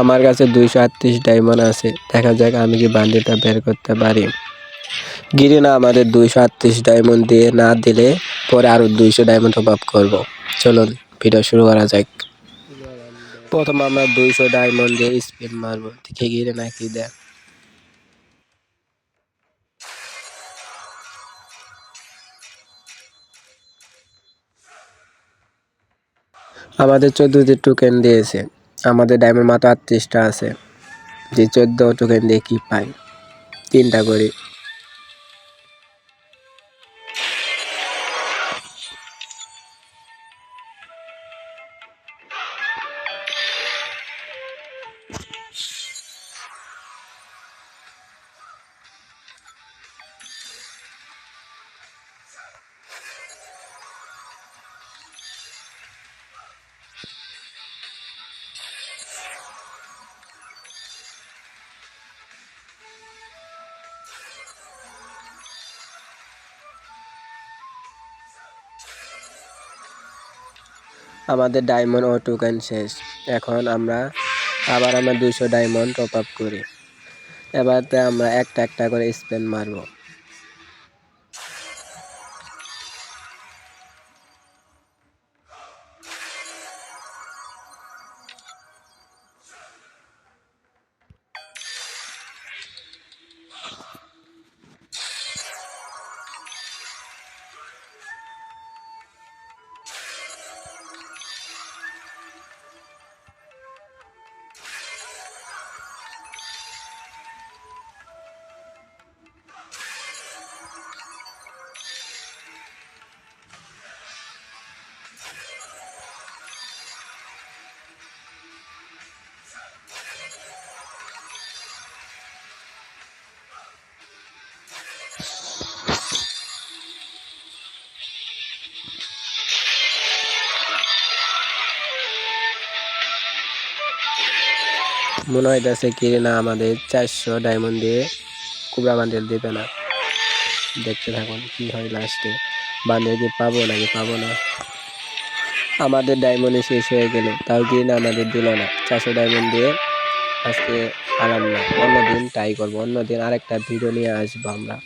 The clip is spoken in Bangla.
আমার কাছে দুইশো আটত্রিশ ডায়মন্ড আছে। দেখা যাক আমি কি বান্ডিলটা বের করতে পারি। গিরি না আমাদের দুইশো আটত্রিশ ডায়মন্ড দিয়ে না দিলে পরে আরও দুইশো ডায়মন্ড আপ করব। চলুন ভিডিও শুরু করা যাক। প্রথম আমরা দুইশো ডায়মন্ড দিয়ে স্পিন মারবো। দেখে গিরে নাকি দেখ আমাদের চোদ্দটি টোকেন দিয়েছে। আমাদের ডায়মন্ড মাত্র আটত্রিশটা আছে। যে চোদ্দ টোকেন দিয়ে কি পাই? তিনটা করি। আমাদের ডায়মন্ড ও টোকেন শেষ। এখন আমরা আবার আমরা দুইশো ডায়মন্ড টপ আপ করি। এবারতে আমরা একটা একটা করে স্পেন মারবো। মনে হয় হইতেছে কি না আমাদের চারশো ডায়মন্ড দিয়ে কুবরা বান্ডেল দেবে না। দেখতে থাকুন কি হয় লাস্টে বান্ডেল কি পাবো নাকি পাবো না? আমাদের ডায়মন্ডে শেষ হয়ে গেল, তাও কিনে না আমাদের দিল না। চারশো ডায়মন্ড দিয়ে আজকে আরাম না। অন্যদিন ট্রাই করব, অন্যদিন আরেকটা ভিডিও নিয়ে আসব আমরা।